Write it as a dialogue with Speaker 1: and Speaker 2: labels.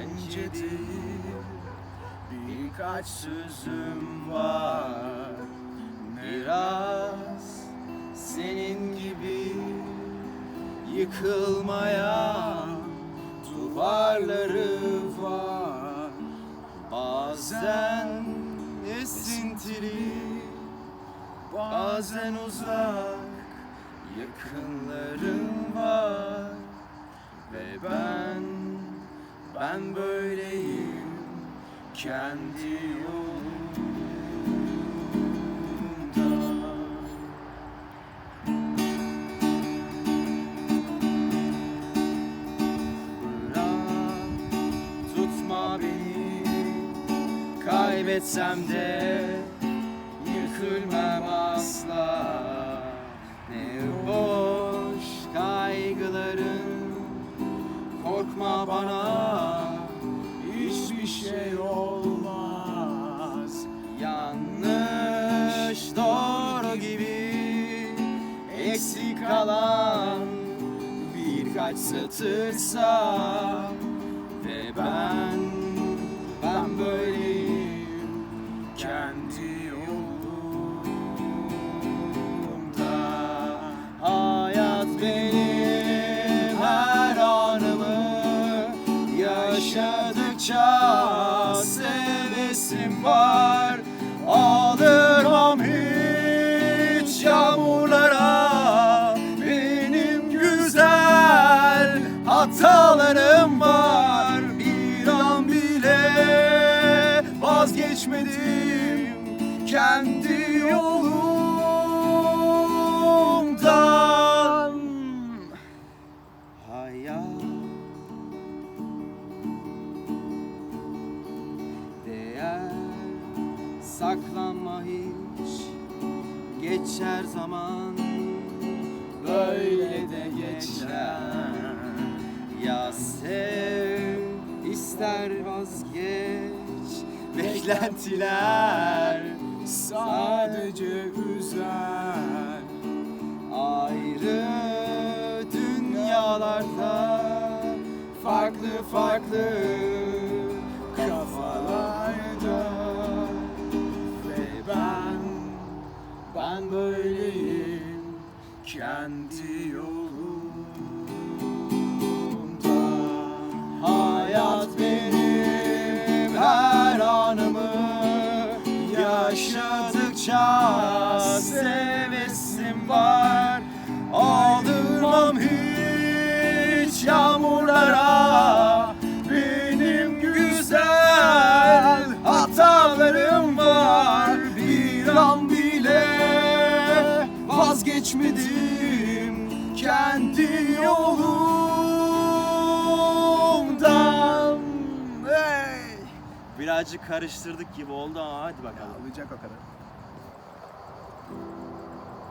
Speaker 1: ince değil Birkaç sözüm var. Biraz senin gibi Yıkılmayan duvarları var. Bazen esintili Bazen uzak yakınlarım var Ve ben, ben böyleyim kendi yolumda. Bırak tutma beni. Kaybetsem de yıkılmam asla. Ne boş Korkma bana hiçbir şey olmaz. Yanlış doğru gibi eksik kalan birkaç satırsa ve ben yaşadıkça sevesim var. Aldırmam hiç yağmurlara. Benim güzel hatalarım var. Bir an bile vazgeçmedim kendi yolumdan. Hayat saklanma hiç. Geçer zaman böyle de geçer. Ya sev ister vazgeç. Beklentiler sadece üzer. Ayrı dünyalarda farklı farklı böyleyim kendi yolumda. Hayat benim her anımı yaşadıkça sevesim var. Aldırmam hiç yağmurlara vazgeçmedim kendi yolumdan hey.
Speaker 2: Birazcık karıştırdık gibi oldu ama hadi bakalım.
Speaker 1: Olacak o kadar